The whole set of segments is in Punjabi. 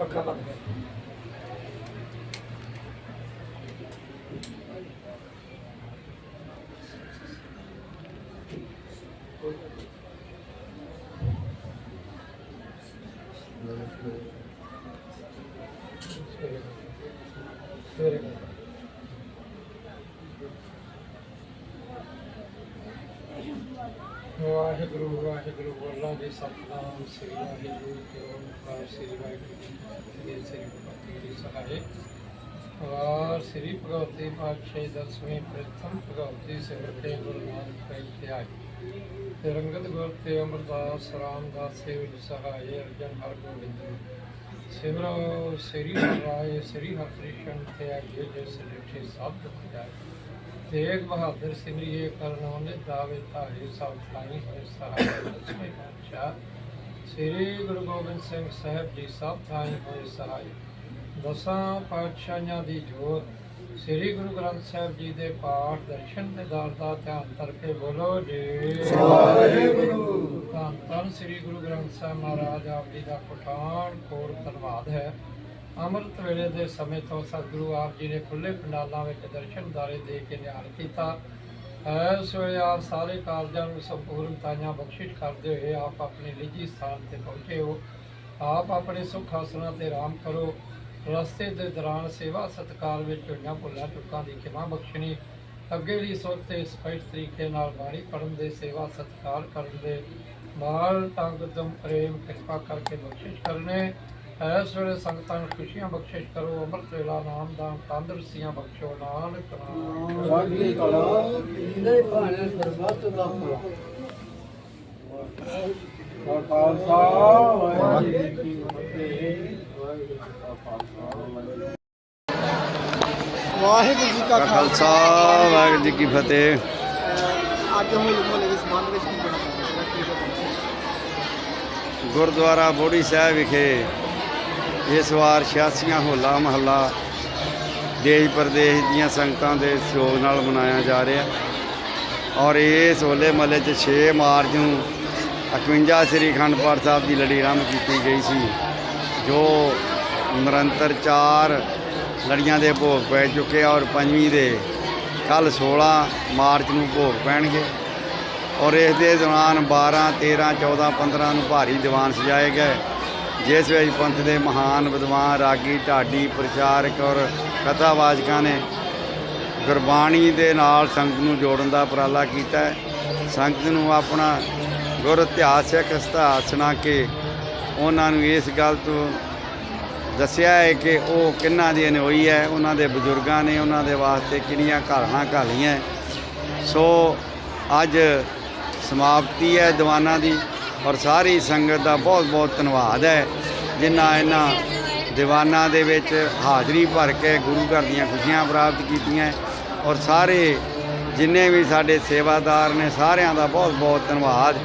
Bakalım. Thank you. Waheguru Waheguru ਅੱਲਾਹ ਦੇ ਸਤਨਾਮ ਸ੍ਰੀ ਵਾਹਿਗੁਰੂ ਜੀ ਓਮਕਾਰ ਸ੍ਰੀ ਵਾਹਿਗੁਰੂ ਜੀ ਸ੍ਰੀ ਭਗਵਤੀ ਜੀ ਸਹਾਏ ਵਾਰ ਸ੍ਰੀ ਭਗਵਤੀ ਪਾਤਸ਼ਾਹੀ ਦਸਵੇਂ ਪ੍ਰਥਮ ਭਗਵਤੀ ਸਿਮਰਤੇ ਗੁਰੂ ਨਾਨਕ ਦੇਵ ਤੇ ਰੰਗਤ ਗੁਰ ਤੇ ਅਮਰਦਾਸ ਰਾਮਦਾਸ ਸੇਵ ਸਹਾਏ ਅਰਜਨ ਹਰ ਗੋਬਿੰਦ ਸਿਮਰੋ ਸ੍ਰੀ ਰਾਏ ਸ੍ਰੀ ਹਰਿਕ੍ਰਿਸ਼ਨ ਤੇ ਆਏ ਜਿਸ ਲਿਖੇ ਸਭ ਦੁਖ ਜਾਏ। ਤੇਗ ਬਹਾਦਰ ਸਿਮਰਿਏ ਕਰਨ ਉਹਨੇ ਦਾਵੇ ਧਾਰੇ ਸਭ ਥਾਈ ਹੋਏ ਸਹਾਰੇ ਦਸਵੇਂ ਪਾਤਸ਼ਾਹ ਸ੍ਰੀ ਗੁਰੂ ਗੋਬਿੰਦ ਸਿੰਘ ਸਾਹਿਬ ਜੀ ਸਭ ਥਾਈ ਹੋਏ ਸਹਾਰੇ ਦਸਾਂ ਪਾਤਸ਼ਾਹਾਂ ਦੀ ਜੋਤ ਸ੍ਰੀ ਗੁਰੂ ਗ੍ਰੰਥ ਸਾਹਿਬ ਜੀ ਦੇ ਪਾਠ ਦਰਸ਼ਨ ਤੇ ਦਾਰ ਦਾ ਧਿਆਨ ਕਰਕੇ ਬੋਲੋ ਜੀ। ਵਾਹਿਗੁਰੂ। ਧੰਨ ਸ੍ਰੀ ਗੁਰੂ ਗ੍ਰੰਥ ਸਾਹਿਬ ਮਹਾਰਾਜ ਆਪ ਜੀ ਦਾ ਕੋਟਾਨ ਕੋਰ ਧੰਨਵਾਦ ਹੈ। ਅੰਮ੍ਰਿਤ ਵੇਲੇ ਦੇ ਸਮੇਂ ਤੋਂ ਸਤਿਗੁਰੂ ਆਪ ਜੀ ਨੇ ਖੁੱਲੇ ਪੰਡਾਲਾਂ ਵਿੱਚ ਦਰਸ਼ਨਦਾਰੇ ਦੇ ਕੇ ਨਿਹਾਲ ਕੀਤਾ। ਇਸ ਵੇਲੇ ਆਪ ਸਾਰੇ ਕਾਰਜਾਂ ਨੂੰ ਸੰਪੂਰਨਤਾਈਆਂ ਬਖਸ਼ਿਸ਼ ਕਰਦੇ ਹੋਏ ਆਪ ਆਪਣੇ ਨਿੱਜੀ ਸਥਾਨ ਤੇ ਪਹੁੰਚੇ ਹੋ। ਆਪ ਆਪਣੇ ਸੁੱਖ ਆਸਣਾ ਤੇ ਆਰਾਮ ਕਰੋ। ਰਸਤੇ ਦੇ ਦੌਰਾਨ ਸੇਵਾ ਸਤਕਾਰ ਵਿੱਚ ਹੋਈਆਂ ਭੁੱਲਾਂ ਚੁੱਕਾਂ ਦੀ ਖਿਮਾ ਬਖਸ਼ਣੀ। ਅੱਗੇ ਦੀ ਸੋਚ ਤੇ ਸਪਸ਼ਟ ਤਰੀਕੇ ਨਾਲ ਬਾਣੀ ਪੜਨ ਦੇ, ਸੇਵਾ ਸਤਕਾਰ ਕਰਨ ਦੇ। ਨਾਲ ਤੰਗ ਦਮ ਪ੍ਰੇਮ, ਕਿਰਪਾ ਕਰਕੇ ਬਖਸ਼ਿਸ਼ ਕਰਨੇ। ਇਸ ਵੇਲੇ ਸੰਗਤਾਂ ਨੂੰ ਖੁਸ਼ੀਆਂ ਬਖਸ਼ਿਸ਼ ਕਰੋ ਅੰਮ੍ਰਿਤ ਵੇਲਾ ਨਾਮ ਦਾਨ ਤੰਦਰੁਸਤੀਆਂ ਬਖਸ਼ੋ ਨਾਨਕ ਨਾਮ। ਵਾਹਿਗੁਰੂ ਕਲਾ ਜਿੰਦੇ ਭਾਣੇ ਸਰਬੱਤ ਦਾ ਭਲਾ ਖਾਲਸਾ ਵਾਹਿਗੁਰੂ ਜੀ ਕੀ ਫਤਿਹ ਵਾਹਿਗੁਰੂ ਜੀ ਕਾ ਖਾਲਸਾ। ਵਾਹਿਗੁਰੂ ਜੀ ਕਾ ਫਤਿਹ। ਅੱਜ ਹੋਲੇ ਦੇ ਵਿੱਚ ਕੀ ਗੁਰਦੁਆਰਾ ਬੋੜੀ ਸਾਹਿਬ ਵਿਖੇ ਇਸ ਵਾਰ 86ਵਾਂ ਹੋਲਾ ਮਹੱਲਾ, ਦੇਸ਼ ਪ੍ਰਦੇਸ਼ ਦੀਆਂ ਸੰਗਤਾਂ ਦੇ ਸਹਿਯੋਗ ਨਾਲ ਮਨਾਇਆ ਜਾ ਰਿਹਾ। ਔਰ ਇਸ ਹੋਲੇ ਮਹੱਲੇ 'ਚ 6 ਮਾਰਚ ਨੂੰ 51 ਸ੍ਰੀ ਅਖੰਡ ਪਾਠ ਸਾਹਿਬ ਦੀ ਲੜੀ ਆਰੰਭ ਕੀਤੀ ਗਈ ਸੀ, ਜੋ ਨਿਰੰਤਰ ਚਾਰ ਲੜੀਆਂ ਦੇ ਭੋਗ ਪੈ ਚੁੱਕੇ ਔਰ ਪੰਜਵੀਂ ਦੇ ਕੱਲ 16 ਮਾਰਚ ਨੂੰ ਭੋਗ ਪੈਣਗੇ। ਔਰ ਇਸ ਦੇ ਦੌਰਾਨ 12 13 14 15 ਨੂੰ ਭਾਰੀ ਦੀਵਾਨ ਸਜਾਏ ਗਏ। ਜਿਸ ਵਿੱਚ ਪੰਥ ਦੇ ਮਹਾਨ ਵਿਦਵਾਨ ਰਾਗੀ ਢਾਡੀ, ਪ੍ਰਚਾਰਕ ਔਰ ਕਥਾਵਾਚਕਾਂ ਨੇ ਗੁਰਬਾਣੀ ਦੇ ਨਾਲ ਸੰਗਤ ਨੂੰ ਜੋੜਨ ਦਾ ਉਪਰਾਲਾ ਕੀਤਾ ਹੈ। ਸੰਗਤ ਨੂੰ ਆਪਣਾ ਗੁਰ ਇਤਿਹਾਸਕ ਇਤਿਹਾਸ ਸੁਣਾ ਕੇ ਉਹਨਾਂ ਨੂੰ ਇਸ ਗੱਲ ਤੋਂ ਦੱਸਿਆ ਹੈ ਕਿ ਉਹ ਕਿੰਨਾ ਦੀ ਅਨੋਈ ਹੈ, ਉਹਨਾਂ ਦੇ ਬਜ਼ੁਰਗਾਂ ਨੇ ਉਹਨਾਂ ਦੇ ਵਾਸਤੇ ਕਿੰਨੀਆਂ ਘਾਲਣਾ ਘਾਲੀਆਂ ਸੋ ਅੱਜ ਸਮਾਪਤੀ ਹੈ ਦੀਵਾਨਾਂ ਦੀ। ਔਰ ਸਾਰੀ ਸੰਗਤ ਦਾ ਬਹੁਤ ਬਹੁਤ ਧੰਨਵਾਦ ਹੈ, ਜਿਨ੍ਹਾਂ ਇਹਨਾਂ ਦੀਵਾਨਾਂ ਦੇ ਵਿੱਚ ਹਾਜ਼ਰੀ ਭਰ ਕੇ ਗੁਰੂ ਘਰ ਦੀਆਂ ਖੁਸ਼ੀਆਂ ਪ੍ਰਾਪਤ ਕੀਤੀਆਂ ਔਰ ਸਾਰੇ ਜਿੰਨੇ ਵੀ ਸਾਡੇ ਸੇਵਾਦਾਰ ਨੇ, ਸਾਰਿਆਂ ਦਾ ਬਹੁਤ ਬਹੁਤ ਧੰਨਵਾਦ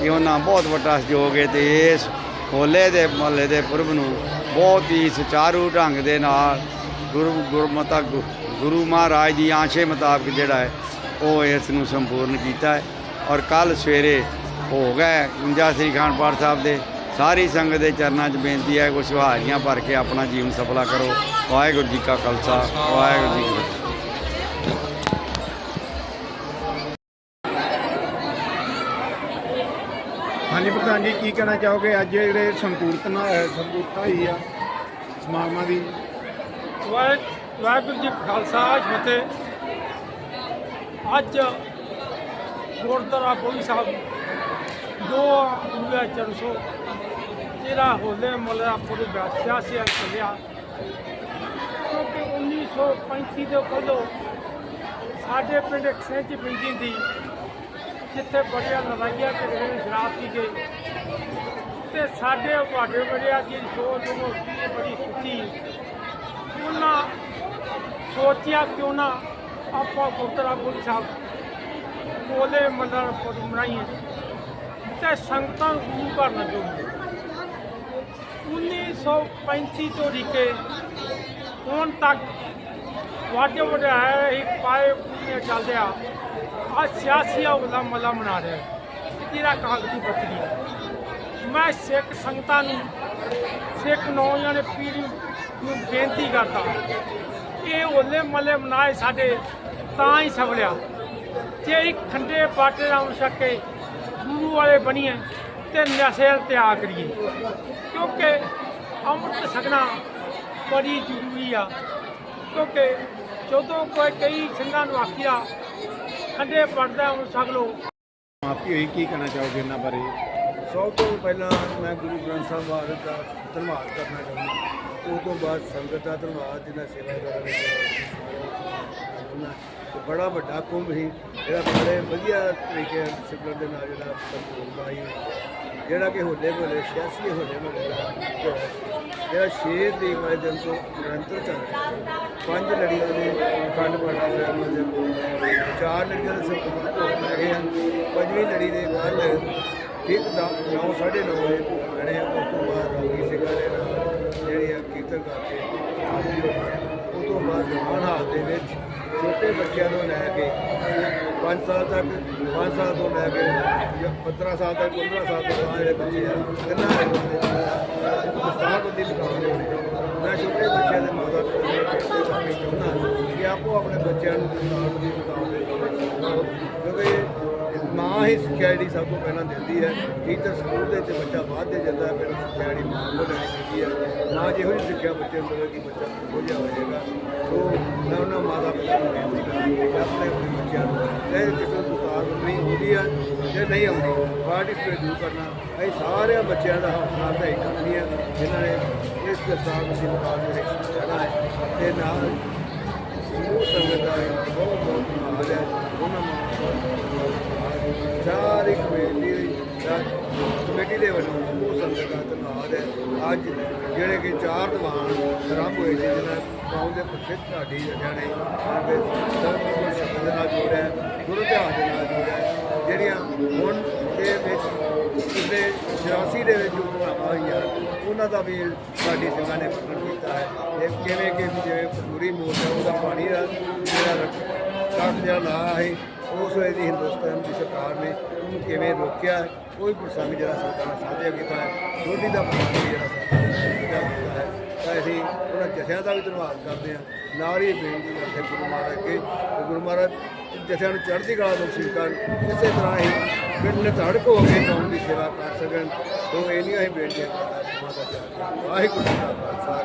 ਕਿ ਉਹਨਾਂ ਬਹੁਤ ਵੱਡਾ ਸਹਿਯੋਗ ਹੈ ਤੇ ਇਸ ਹੋਲੇ ਦੇ ਮਹੱਲੇ ਦੇ ਪੁਰਬ ਨੂੰ ਬਹੁਤ ਹੀ ਸੁਚਾਰੂ ਢੰਗ ਦੇ ਨਾਲ ਗੁਰੂ ਗੁਰਮਤਾ ਗੁ- ਗੁਰੂ ਮਹਾਰਾਜ ਦੀ ਆਸ਼ੇ ਮੁਤਾਬਕ ਜਿਹੜਾ ਹੈ, ਉਹ ਇਸ ਨੂੰ ਸੰਪੂਰਨ ਕੀਤਾ ਹੈ। ਔਰ ਕੱਲ ਸਵੇਰੇ ਹੋ ਗਏ 51 ਸ੍ਰੀ ਅਖੰਡ ਪਾਠ ਸਾਹਿਬ ਦੇ ਸਾਰੀ ਸੰਗਤ ਦੇ ਚਰਨਾਂ 'ਚ ਬੇਨਤੀ ਹੈ ਕੁਝ ਹਾਜ਼ਰੀਆਂ ਭਰ ਕੇ ਆਪਣਾ ਜੀਵਨ ਸਫਲਾ ਕਰੋ। ਵਾਹਿਗੁਰੂ ਜੀ ਕਾ ਖਾਲਸਾ ਵਾਹਿਗੁਰੂ ਜੀ ਕੀ ਫਤਿਹ। ਹਾਂਜੀ ਪ੍ਰਧਾਨ ਜੀ ਕੀ ਕਹਿਣਾ ਚਾਹੋਗੇ? ਅੱਜ ਜਿਹੜੇ ਸੰਪੂਰਨਤਾ ਅਹ ਸੰਪੂਰਨਤਾ ਹੋਈ ਆ ਸਮਾਗਮਾਂ ਦੀ। ਵਾਹਿ- ਵਾਹਿਗੁਰੂ ਜੀ ਕਾ ਖਾਲਸਾ ਫਤਿਹ। ਅੱਜ ਗੁਰਦੁਆਰਾ ਬੋਈ ਸਾਹਿਬ ਦੋ ਪੂਰਾ ਚਰਸੋ ਜਿਹੜਾ ਹੋਲੇ ਮਹੱਲਾ ਪੁਰ ਵਿਆਸਿਆ ਸੀ ਚੱਲਿਆ। ਕਿਉਂਕਿ 1935 ਦੇ ਪਹਿਲੋਂ ਸਾਡੇ ਪਿੰਡ ਇੱਕ ਸਹਿਜ ਪੈਂਦੀ ਸੀ, ਜਿੱਥੇ ਬੜੀਆਂ ਲੜਾਈਆਂ ਝਗੜੇ ਸ਼ਰਾਬ ਪੀ ਗਏ। ਤੇ ਸਾਡੇ ਤੁਹਾਡੇ ਬੜਿਆ ਦੀ ਸੋਚ ਨੂੰ ਬੜੀ ਸੁੱਤੀ ਉਹਨਾਂ ਸੋਚਿਆ ਕਿਉਂ ਨਾ ਆਪਾਂ ਗੁਰਦੁਆਰਾ ਗੁਰੂ ਸਾਹਿਬ ਕੋਲੇ ਮੰਦਰ ਪੁਰ ਬਣਾਈਏ। ਤੇ ਸੰਗਤਾਂ ਨੂੰ ਗੁਰੂ ਘਰ ਨਾਲ ਜੋੜੀਏ 1935 ਤੋਂ ਲੈ ਹੁਣ ਤੱਕ ਵਾਜੇ ਵਡਾਇਆ ਹੀ ਪਾਏ ਪੂਰੀਆਂ ਚੱਲਦੇ ਆ। ਆ ਸਿਆਸੀ ਹੋਲਾ ਮਲਾ ਮਨਾ ਰਿਹਾ। ਤੇਰਾ ਕਾਗਜ਼ੀ ਪੱਤਰੀ ਮੈਂ ਸਿੱਖ ਸੰਗਤਾਂ ਨੂੰ, ਸਿੱਖ ਨੌਜਵਾਨ ਪੀੜ੍ਹੀ ਨੂੰ ਬੇਨਤੀ ਕਰਦਾ ਇਹ ਹੋਲੇ ਮੱਲੇ ਮਨਾਏ ਸਾਡੇ ਤਾਂ ਹੀ ਸਫਲਿਆ ਜੇ ਖੰਡੇ ਬਾਟੇ ਦਾ ਛੱਕੇ ਗੁਰੂ ਵਾਲੇ ਬਣੀਏ ਤੇ ਨਸ਼ੇ ਤਿਆਗ ਕਰੀਏ। ਕਿਉਂਕਿ ਅੰਮ੍ਰਿਤ ਛਕਣਾ ਬੜੀ ਜ਼ਰੂਰੀ ਆ। ਕਿਉਂਕਿ ਜਦੋਂ ਕੋਈ ਕਈ ਸਿੰਘਾਂ ਨੂੰ ਆਖਿਆ ਖੰਡੇ ਪੜਦਾ ਹੁਣ ਛਕ ਲਓ। ਮਾਫੀ ਹੋਈ ਕੀ ਕਹਿਣਾ ਚਾਹੋਗੇ ਇਹਨਾਂ ਬਾਰੇ? ਸਭ ਤੋਂ ਪਹਿਲਾਂ ਮੈਂ ਗੁਰੂ ਗ੍ਰੰਥ ਸਾਹਿਬ ਮਹਾਰਾਜ ਦਾ ਧੰਨਵਾਦ ਕਰਨਾ ਚਾਹੁੰਦਾ। ਉਸ ਤੋਂ ਬਾਅਦ ਸੰਗਤ ਦਾ ਧੰਨਵਾਦ ਜਿਹਨਾਂ ਸੇਵਾ ਕਰਨ ਉਹਨਾਂ ਤੇ ਬੜਾ ਵੱਡਾ ਕੁੰਭ ਸੀ। ਜਿਹੜਾ ਬੜੇ ਵਧੀਆ ਤਰੀਕੇ ਨਾਲ ਸਿਮਰਨ ਦੇ ਨਾਲ ਜਿਹੜਾ ਸੰਪੂਰਨ ਬਾਈ ਜਿਹੜਾ ਕਿ ਹੋਲੇ ਹੋਲੇ 86 ਹੋਲੇ ਹੋਲੇ ਦਾ ਹੋਇਆ ਜਿਹੜਾ ਛੇ ਤਰੀਕ ਵਾਲੇ ਦਿਨ ਤੋਂ ਨਿਰੰਤਰ ਚੱਲ ਰਿਹਾ ਪੰਜ ਲੜੀਆਂ ਦੇ ਅਖੰਡ ਪਾਠ ਸਾਹਿਬਾਂ ਦੇ ਚਾਰ ਲੜੀਆਂ ਦੇ ਸੰਪੂਰਨ ਭੋਗ ਹੈਗੇ ਹਨ। ਪੰਜਵੀਂ ਲੜੀ ਦੇ ਕੱਲ੍ਹ ਇੱਕ ਦਾ 9 9:30 ਵਜੇ ਭੋਗ ਉਸ ਤੋਂ ਬਾਅਦ ਰਾਗੀ ਸਿੰਘਾਂ ਦੇ ਨਾਲ ਜਿਹੜੀ ਆ ਕੀਰਤਨ ਕਰਕੇ ਉਹ ਤੋਂ ਬਾਅਦ ਜਵਾਨ ਹਾਲ ਦੇ ਵਿੱਚ ਛੋਟੇ ਬੱਚਿਆਂ ਤੋਂ ਲੈ ਕੇ 5 ਸਾਲ ਤੱਕ 5 ਸਾਲ ਤੋਂ ਲੈ ਕੇ ਜਾਂ 15 ਸਾਲ ਤੱਕ 15 ਸਾਲ ਤੋਂ ਬਾਅਦ ਜਿਹੜੇ ਬੱਚੇ ਆ, ਕਿੰਨਾ ਦਸਤਾਰ ਬੰਦੀ ਮੁਕਾਬਲੇ ਮੈਂ ਛੋਟੇ ਬੱਚਿਆਂ ਦੇ ਮਾਤਾ ਪਿਤਾ ਨੂੰ ਚਾਹੁੰਦਾ ਕਿ ਆਪੋ ਆਪਣੇ ਬੱਚਿਆਂ ਨੂੰ ਦਸਤਾਰ ਬੰਦੀ ਮੁਕਾਬਲੇ ਵਿੱਚ ਹੀ ਸਿੱਖਿਆ ਜਿਹੜੀ ਸਭ ਤੋਂ ਪਹਿਲਾਂ ਦਿੰਦੀ ਹੈ। ਟੀਚਰ ਸਕੂਲ ਦੇ ਵਿੱਚ ਬੱਚਾ ਬਾਅਦ ਦੇ ਜਾਂਦਾ ਹੈ, ਫਿਰ ਸਿੱਖਿਆ ਜਿਹੜੀ ਮਾਂ ਕੋਲ ਲੈਣੀ ਚਾਹੀਦੀ ਹੈ। ਮਾਂ ਜਿਹੋ ਹੀ ਸਿੱਖਿਆ ਬੱਚੇ ਨੂੰ ਦੇਵੇ ਕਿ ਬੱਚਾ ਹੋ ਜਾ ਹੋਏਗਾ ਸੋ ਮੈਂ ਉਹਨਾਂ ਮਾਤਾ ਪਿਤਾ ਨੂੰ ਬੇਨਤੀ ਕਰਾਂਗਾ ਕਿ ਆਪਣੇ ਆਪਣੇ ਬੱਚਿਆਂ ਨੂੰ। ਇਹ ਕਿਸੇ ਨੂੰ ਬੁਖਾਰ ਨਹੀਂ ਹੁੰਦੀ ਹੈ ਜੇ ਨਹੀਂ ਆਉਂਦੀ ਪਾਰਟਿਸਪੇਟ ਜ਼ਰੂਰ ਕਰਨਾ। ਅਸੀਂ ਸਾਰਿਆਂ ਬੱਚਿਆਂ ਦਾ ਹੌਸਲਾ ਅਫਜ਼ਾਈ ਕਰਨੀ ਹੈ। ਜਿਨ੍ਹਾਂ ਨੇ ਇਸ ਦਸਤਾਰ ਦੇ ਮੁਕਾਬਲੇ ਵਿੱਚ ਜਾਣਾ ਹੈ, ਤੇ ਨਾਲ ਸਮੂਹ ਸੰਗਤ ਦਾ ਬਹੁਤ ਬਹੁਤ ਧੰਨਵਾਦ ਹੈ। ਉਹਨਾਂ ਨੂੰ ਸਾਰੀ ਕਮੇਟੀ ਕਮੇਟੀ ਦੇ ਵੱਲੋਂ ਸਮੂਹ ਸੰਗਤ ਦਾ ਧੰਨਵਾਦ ਹੈ। ਅੱਜ ਜਿਹੜੇ ਕਿ ਚਾਰ ਦੀਵਾਨ ਆਰੰਭ ਹੋਏ ਸੀ ਜਿਹਨਾਂ ਕੌਮ ਦੇ ਪ੍ਰਸਿੱਧ ਢਾਡੀ ਜਗ੍ਹਾ ਨੇ ਸਾਡੇ ਸਰਬ ਗੁਰੂ ਸ਼ਬਦ ਦੇ ਨਾਲ ਜੋੜਿਆ ਗੁਰੂ ਧਿਆਨ ਦੇ ਨਾਲ ਜੋੜਿਆ ਜਿਹੜੀਆਂ ਹੁਣ ਦੇ ਵਿੱਚ ਪਿਛਲੇ 84 ਦੇ ਵਿੱਚ ਜੋ ਘਟਨਾਵਾਂ ਹੋਈਆਂ, ਉਹਨਾਂ ਦਾ ਵੀ ਸਾਡੀ ਸਿੰਘਾਂ ਨੇ ਵਰਣਨ ਕੀਤਾ ਹੈ। ਇਹ ਕਿਵੇਂ ਕਿ ਜਿਵੇਂ ਪੂਰੀ ਮੋਰਚਾ ਉਹਦਾ ਪਾਣੀ ਦਾ ਜਿਹੜਾ ਰੱਖ ਕੱਟ ਜਿਹਾ ਲਾ ਹੈ ਉਸ ਵੇਲੇ ਦੀ ਹਿੰਦੁਸਤਾਨ ਦੀ ਸਰਕਾਰ ਨੇ ਉਹਨੂੰ ਕਿਵੇਂ ਰੋਕਿਆ ਹੈ ਕੋਈ ਪ੍ਰਸੰਗ ਜਿਹੜਾ ਸਰਕਾਰ ਨੇ ਸਾਂਝਾ ਕੀਤਾ ਹੈ, ਸੋਢੀ ਦਾ ਪ੍ਰਸੰਗ ਵੀ ਜਿਹੜਾ ਸਰਕਾਰ ਨੇ ਕੀਤਾ ਹੈ, ਤਾਂ ਅਸੀਂ ਉਹਨਾਂ ਜਥਿਆਂ ਦਾ ਵੀ ਧੰਨਵਾਦ ਕਰਦੇ ਹਾਂ। ਨਾਲ ਹੀ ਬੇਨਤੀ ਕਰਦੇ ਗੁਰੂ ਮਹਾਰਾਜ ਅੱਗੇ ਗੁਰੂ ਮਹਾਰਾਜ ਜਥਿਆਂ ਨੂੰ ਚੜ੍ਹਦੀ ਕਲਾ ਬਖਸ਼ਿਸ਼ ਕਰਨ ਇਸੇ ਤਰ੍ਹਾਂ ਹੀ ਪਿੰਡ ਧੜਕ ਹੋ ਕੇ ਕੌਮ ਦੀ ਸੇਵਾ ਕਰ ਸਕਣ ਸੋ ਇਹ ਹੀ ਬੇਨਤੀਆਂ ਬੇਨਤੀ ਵਾਹਿਗੁਰੂ ਜੀ ਕਾ ਖਾਲਸਾ।